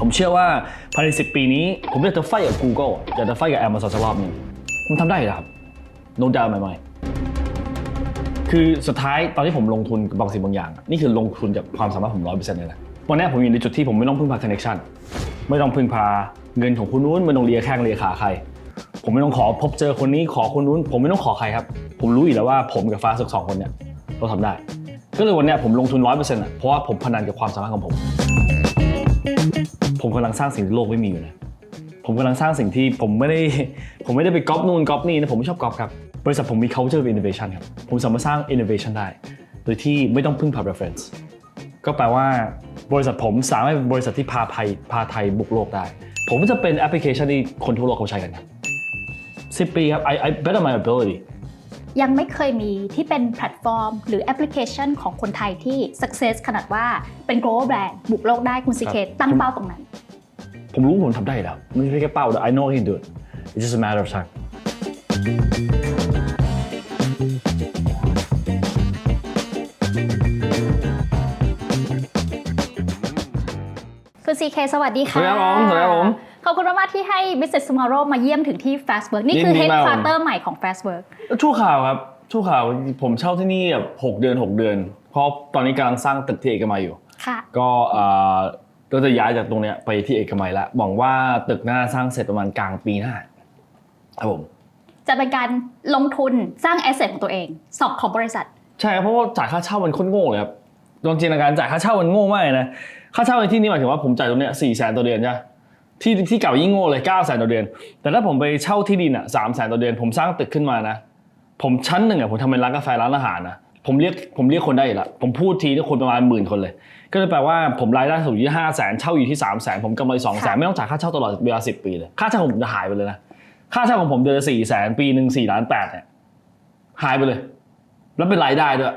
ผมเชื่อว่าภายใน10 ปีนี้ ผมอยากจะไฟกับ Google อยากจะไฟกับ Amazon สักรอบหนึงผมทำได้อยู่แล้วครับ no doubt in my mind คือสุดท้ายตอนที่ผมลงทุนกับบางสิ่งบางอย่างอะนี่คือลงทุนจากความสามารถผมร้อยเปอร์เซ็นต์เลยนะวันนี้ผมอยู่ในจุดที่ผมไม่ต้องพึ่งพา connection ไม่ต้องพึ่งพาเงินของคนนู้นไม่ต้องเลียแข้งเลียขาใคร ผมไม่ต้องขอพบเจอคนนี้ขอคนนู้น ผมไม่ต้องขอใครครับ ผมรู้อยู่แล้วว่าผมกับฟ้าสักสองคนเนี่ยเราทำได้ ก็เลยวันเนี้ยผมลงทุนร้อยเปอร์เซ็นต์อะเพราะว่าผมพนันกับความสามารถของผม ผมกำลังสร้างสิ่งที่โลกไม่มีอยู่นะผมกำลังสร้างสิ่งที่ผมไม่ได้ผมไม่ได้ไปก๊อปนู่นก๊อปนี่นะผมไม่ชอบก๊อปครับบริษัทผมมี culture of innovation ครับผมสามารถสร้าง innovation ได้ โดยที่ไม่ต้องพึ่งพา reference ก็แปลว่าบริษัทผมสามารถเป็นบริษัทที่พาไทยพาไทยบุกโลกได้ ผมจะเป็นแอปพลิเคชันที่คนทั่วโลกเขาใช้กันครับสิปีครับ I I bet on my ability ยังไม่เคยมีที่เป็นแพลตฟอร์ม หรือแอปพลิเคชันของคนไทยที่ success ขนาดว่าเป็น global brand บุกโลกได้คุณซีเคตั้งเป้าตรงนั้น ผมรู้ว่าผมทำได้อยู่แล้วไม่ใช่แค่เป้าแต่ I know I can do it it's just a matter of time คุณซีเคสวัสดีค่ะสวัสดีครับผมสวัสดีครับผม ขอบคุณมากๆที่ให้ Business Tomorrow มาเยี่ยมถึงที่ Fast Work นี่คือ ยินดีมาก Headquarter ใหม่ของ Fast Work ชั่วข่าวครับชั่วข่าวผมเช่าที่นี่แบบหกเดือนหกเดือน เพราะตอนนี้กำลังสร้างตึกที่เอกมัยอยู่ ค่ะ ก็เอ่อก็จะย้ายจากตรงเนี้ยไปที่เอกมัยละหวังว่าตึกหน้าสร้างเสร็จประมาณกลางปีหน้าครับผมจะเป็นการลงทุนสร้าง asset ของตัวเอง สอบของบริษัท ใช่ครับเพราะว่าจ่ายค่าเช่ามันโคตรโง่เลยครับลองจินตนาการจ่ายค่าเช่ามันโง่มากเลยนะค่าเช่าในที่นี้หมายถึงว่าผมจ่ายตรงเนี้ยสี่แสนต่อเดือนใช่ไหม ที่ที่เก่ายิ่งโง่เลยเก้าแสนต่อเดือน แต่ถ้าผมไปเช่าที่ดินอะสามแสนต่อเดือน ผมสร้างตึกขึ้นมานะ ผมชั้นหนึ่งอะผมทำเป็นร้านกาแฟร้านอาหารนะผมเรียกผมเรียกคนได้อยู่และผมพูดทีนี่คนประมาณหมื่นคนเลย ก็เลยแปลว่าผมรายได้สูงอยู่ที่ห้าแสนเช่าอยู่ที่สามแสนผมกำไรสองแสนค่ะไม่ต้องจ่ายค่าเช่าตลอดเวลาสิบปีเลยค่าเช่าของผมจะหายไปเลยนะค่าเช่าของผมเดือนละสี่แสนปีหนึ่งสี่ล้านแปดเนี่ยหายไปเลย แล้วเป็นรายได้ด้วย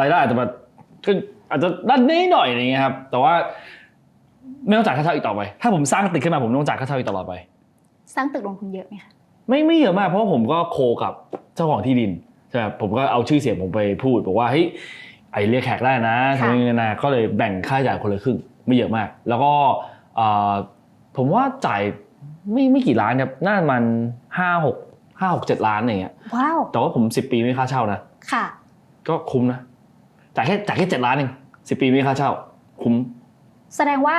รายได้อาจจะแบบก็อาจจะด้านนี้หน่อยอะไรเงี้ยครับ แต่ว่า ไม่ต้องจ่ายค่าเช่าอีกต่อไป ถ้าผมสร้างตึกขึ้นมาผมไม่ต้องจ่ายค่าเช่าอีกตลอดไป สร้างตึกลงทุนเยอะไหมคะไม่ไม่เยอะมากเพราะว่าผมก็โคกับเจ้าของที่ดินใช่ไหมผมก็เอาชื่อเสียงผมไปพูดบอกว่าเฮ้ยไอเรียกแขกได้นะทำยังไงนะก็เลยแบ่งค่าใช้จ่ายคนละครึ่งไม่เยอะมาก แล้วก็เอ่อผมว่าจ่ายไม่ไม่กี่ล้านครับน่าจะมันห้าหกห้าหกเจ็ดล้านอะไรเงี้ยว้าวแต่ว่าผมสิบปีไม่ค่าเช่านะค่ะ ก็คุ้มนะจ่ายแค่จ่ายแค่เจ็ดล้านเองสิบปีไม่ค่าเช่า คุ้ม แสดงว่า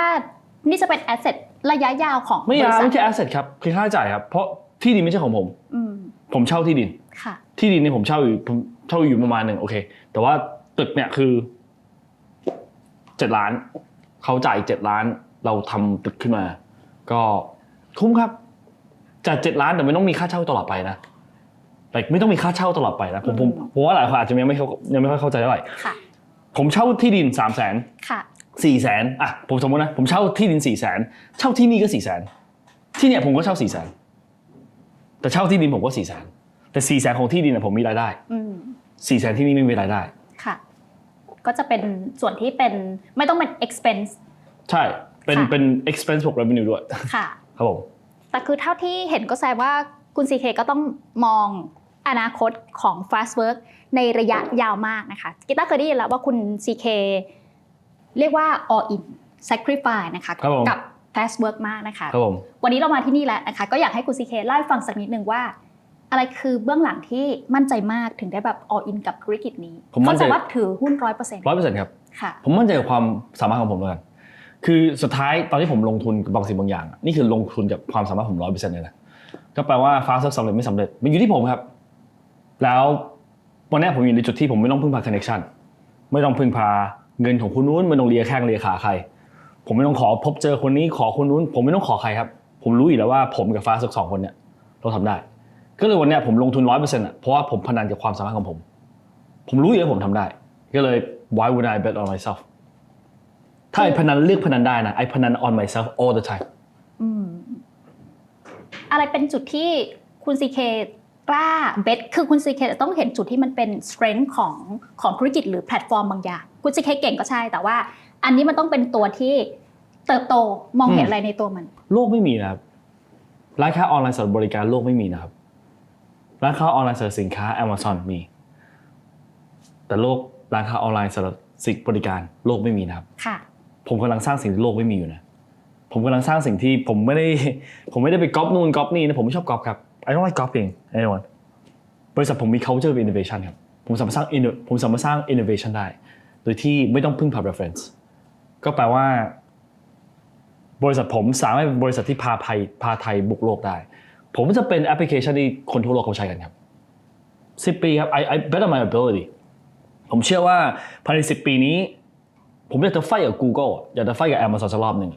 นี่จะเป็น asset ระยะยาวของไม่ยาวบริษัทไม่ใช่แอสเซทครับคือค่าใช้จ่ายครับเพราะที่ดินไม่ใช่ของผมอืมผมเช่าที่ดินค่ะที่ดินเนี่ยผมเช่าอยู่ผมเช่าอยู่ประมาณหนึ่งโอเค แต่ว่าตึกเนี่ยคือเจ็ดล้านเขาจ่ายเจ็ดล้าน เราทำตึกขึ้นมา ก็คุ้มครับจ่ายเจ็ดล้านแต่ไม่ต้องมีค่าเช่าตลอดไปนะแต่ไม่ต้องมีค่าเช่าตลอดไปนะผมผมผมว่าหลายคนอาจจะยังไม่เข้ายังไม่ค่อยเข้าใจเท่าไหร่ค่ะผมเช่าที่ดินสามแสนค่ะ สี่แสนอะผมสมมตินะผมเช่าที่ดินสี่แสนเช่าที่นี่ก็สี่แสนที่เนี่ยผมก็เช่าสี่แสนแต่เช่าที่ดินผมก็สี่แสนแต่สี่แสนของที่ดินนะผมมีรายได้อืมสี่แสนที่นี่ไม่มีรายได้ค่ะ ก็จะเป็นส่วนที่เป็นไม่ต้องเป็น expense ใช่เป็นค่ะเป็น expense บวก revenue ด้วยค่ะครับผมแต่คือเท่าที่เห็นก็แสดงว่าคุณ CK ก็ต้องมองอนาคตของ Fast Work ในระยะยาวมากนะคะกีตาร์เคยได้ยินแล้วว่าคุณ CK เรียกว่า all in sacrifice นะคะครับผมกับ Fast Work มากนะคะครับผมวันนี้เรามาที่นี่แล้วนะคะ ก็อยากให้คุณ CK เล่าให้ฟังสักนิดนึงว่า อะไรคือเบื้องหลังที่มั่นใจมากถึงได้แบบ all in กับธุรกิจนี้ผมมั่นใจเข้าใจว่าถือหุ้นร้อยเปอร์เซ็นต์ร้อยเปอร์เซ็นต์ครับค่ะผมมั่นใจกับความสามารถของผมแล้วกันคือสุดท้ายตอนที่ผมลงทุนกับบางสิ่งบางอย่างอะนี่คือลงทุนกับความสามารถผมร้อยเปอร์เซ็นต์เลยนะก็แปลว่าฟ้าสำเร็จไม่สำเร็จมันอยู่ที่ผมครับ แล้ววันนี้ผมอยู่ในจุดที่ผมไม่ต้องพึ่งพา connection ไม่ต้องพึ่งพา เงินของคนนู้นไม่ต้องเลียแข้งเลียขาใคร ผมไม่ต้องขอพบเจอคนนี้ขอคนนู้น ผมไม่ต้องขอใครครับ ผมรู้อยู่แล้วว่าผมกับฟ้าสักสองคนเนี่ยเราทำได้ ก็เลยวันเนี้ยผมลงทุนร้อยเปอร์เซ็นต์อะเพราะว่าผมพนันกับความสามารถของผม ผมรู้อยู่แล้วผมทำได้ ก็เลย why would I bet on myself ถ้าไอ้พนันเลือกพนันได้นะไอ้พนัน on myself all the time อืมอะไรเป็นจุดที่คุณ CK กล้าเบสคือคุณ CK จะต้องเห็นจุดที่มันเป็น strength ของของธุรกิจหรือแพลตฟอร์มบางอย่าง คุณ CK เก่งก็ใช่ แต่ว่าอันนี้มันต้องเป็นตัวที่เติบโตมองเห็นอืมอะไรในตัวมัน โลกไม่มีนะครับ ร้านค้าออนไลน์สำหรับบริการโลกไม่มีนะครับ ร้านค้าออนไลน์สำหรับสินค้า Amazon มี แต่โลกร้านค้าออนไลน์สำหรับสิ่งบริการโลกไม่มีนะครับค่ะผมกำลังสร้างสิ่งที่โลกไม่มีอยู่นะ ผมกำลังสร้างสิ่งที่ผมไม่ได้ผมไม่ได้ไปก๊อปนู่นก๊อปนี่นะผมไม่ชอบก๊อปครับ I don't like copying anyone บริษัทผมมี culture of innovation ครับ ผมสามารถสร้าง inno- ผมสามารถสร้าง innovation ได้ โดยที่ไม่ต้องพึ่งพา reference ก็แปลว่า บริษัทผมสามารถเป็นบริษัทที่พาไทยพาไทยบุกโลกได้ ผมจะเป็นแอปพลิเคชันที่คนทั่วโลกเขาใช้กันครับ10ปีครับ I I bet on my ability ผมเชื่อว่าภายใน10ปีนี้ ผมอยากจะไฟกับ Google อยากจะไฟกับ Amazon สักรอบหนึ่ง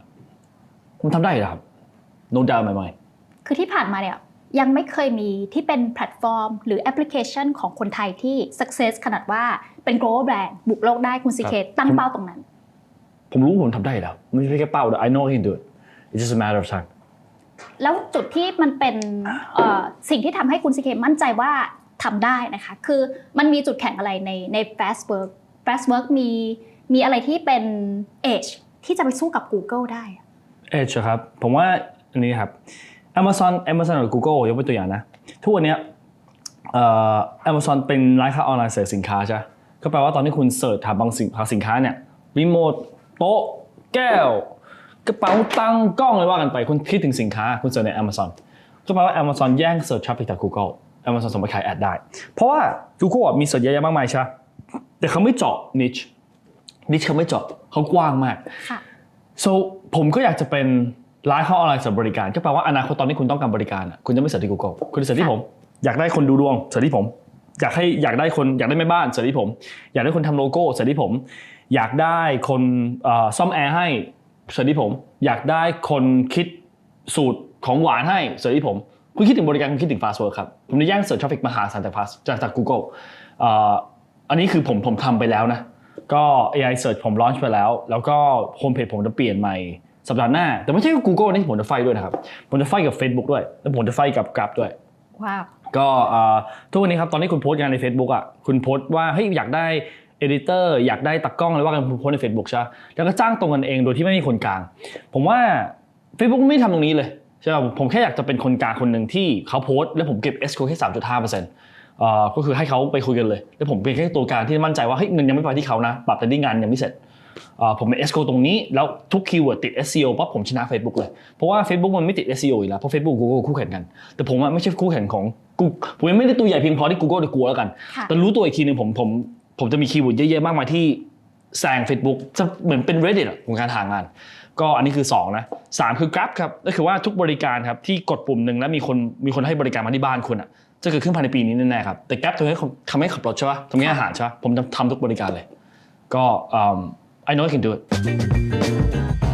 ผมทำได้ครับ no doubt in my mind คือที่ผ่านมาเนี่ย ยังไม่เคยมีที่เป็นแพลตฟอร์ม หรือแอปพลิเคชันของคนไทยที่ success ขนาดว่าเป็น global brand บุกโลกได้คุณซีเคตั้งเป้าตรงนั้น ผมรู้ว่าผมทำได้อยู่แล้วไม่ใช่แค่เป้าแต่ I know I can do it it's just a matter of time แล้วจุดที่มันเป็นเอ่อสิ่งที่ทำให้คุณซีเคมั่นใจว่าทำได้นะคะ คือมันมีจุดแข็งอะไรในใน fast work fast work มีมีอะไรที่เป็น edge ที่จะไปสู้กับ Google ได้อะ Edge อะครับ ผมว่าอันนี้ครับ Amazon Amazon กับ Google ยกเป็นตัวอย่างนะ ทุกวันเนี้ยเอ่อ Amazon เป็นร้านค้าออนไลน์เสิร์ชสินค้าใช่ปะก็แปลว่าตอนที่คุณเสิร์ชหาบางสินหาสินค้าเนี่ยรีโมทโต๊ะแก้วกระเป๋าตังค์กล้องเลยว่ากันไปคุณคิดถึงสินค้า คุณเสิร์ชใน Amazon ก็แปลว่า Amazon แย่งเสิร์ชทราฟฟิกจาก Google Amazon สามารถขายแอดได้ เพราะว่า Google อะมีเสิร์ชเยอะแยะมากมายใช่ปะแต่เขาไม่เจาะ niche niche เขาไม่เจาะเขากว้างมากค่ะ so ผมก็อยากจะเป็น ร้านค้าออนไลน์สำหรับบริการก็แปลว่าอนาคตตอนนี้คุณต้องการบริการอะคุณจะไม่เสิร์ชที่ Google คุณจะเสิร์ชที่ผม อยากได้คนดูดวงเสิร์ชที่ผม อยากให้อยากได้คนอยากได้แม่บ้านเสิร์ชที่ผม อยากได้คนทำโลโก้เสิร์ชที่ผม อยากได้คนซ่อมแอร์ให้เสิร์ชที่ผม อยากได้คนคิดสูตรของหวานให้เสิร์ชที่ผมคุณคิดถึงบริการคุณคิดถึง fast work ครับผมจะแย่งเสิร์ชทราฟิกมหาศาลจาก fast จากจาก Google เอ่ออันนี้คือผมผมทำไปแล้วนะก็ AI Search ผม launch ไปแล้ว แล้วก็โฮมเพจผมจะเปลี่ยนใหม่ สัปดาห์หน้า แต่ไม่ใช่แค่ Google นี่ผมจะไฟด้วยนะครับ ผมจะไฟกับ Facebook ด้วย แล้วผมจะไฟกับ Grab ด้วยว้าวก็เอ่อทุกวันนี้ครับตอนที่คุณโพสต์งานใน Facebook อะคุณโพสต์ว่าเฮ้ยอยากได้เอดิเตอร์อยากได้ตากล้องอะไรว่ากันคุณโพสต์ใน Facebook ใช่ปะแล้วก็จ้างตรงกันเองโดยที่ไม่มีคนกลาง ผมว่า Facebook ไม่ทำตรงนี้เลยใช่ป่ะผมแค่อยากจะเป็นคนกลางคนหนึ่งที่เขาโพสต์แล้วผมเก็บ S แค่3.5%เอ่อก็คือให้เขาไปคุยกันเลย แล้วผมเป็นแค่ตัวกลางที่มั่นใจว่าเฮ้ยเงินยังไม่ไปที่เขานะปรับแต่ที่งานยังไม่เสร็จเอ่อ ผมเป็น S ตรงนี้แล้วทุกคีย์เวิร์ดติด SEO ปั๊บผมชนะ Facebook เลย เพราะว่า Facebook มันไม่ติด SEO อยู่แล้วเพราะ Facebook Google คู่แข่งกัน แต่ผมอะไม่ใช่คู่แข่งของ Google ผมยังไม่ได้ตัวใหญ่เพียงพอที่ Google จะกลัวแล้วกันค่ะแต่รู้ตัวอีกทีหนึ่งผมผมผมจะมีคีย์เวิร์ดเยอะๆมากมายที่แซง Facebook จะเหมือนเป็น Reddit อะของการหางาน ก็อันนี้คือ 2 นะ 3 คือ Grab ครับก็คือว่าทุกบริการครับที่กดปุ่มหนึ่งแล้วมีคนมีคนให้บริการมาที่บ้านคุณอะจะเกิดขึ้นภายในปีนี้แน่ๆครับแต่ Grab ทำให้ทำให้ขับรถใช่ปะทำให้อาหารใช่ปะผมจะทำทุกบริการเลย ก็อืม I know I can do it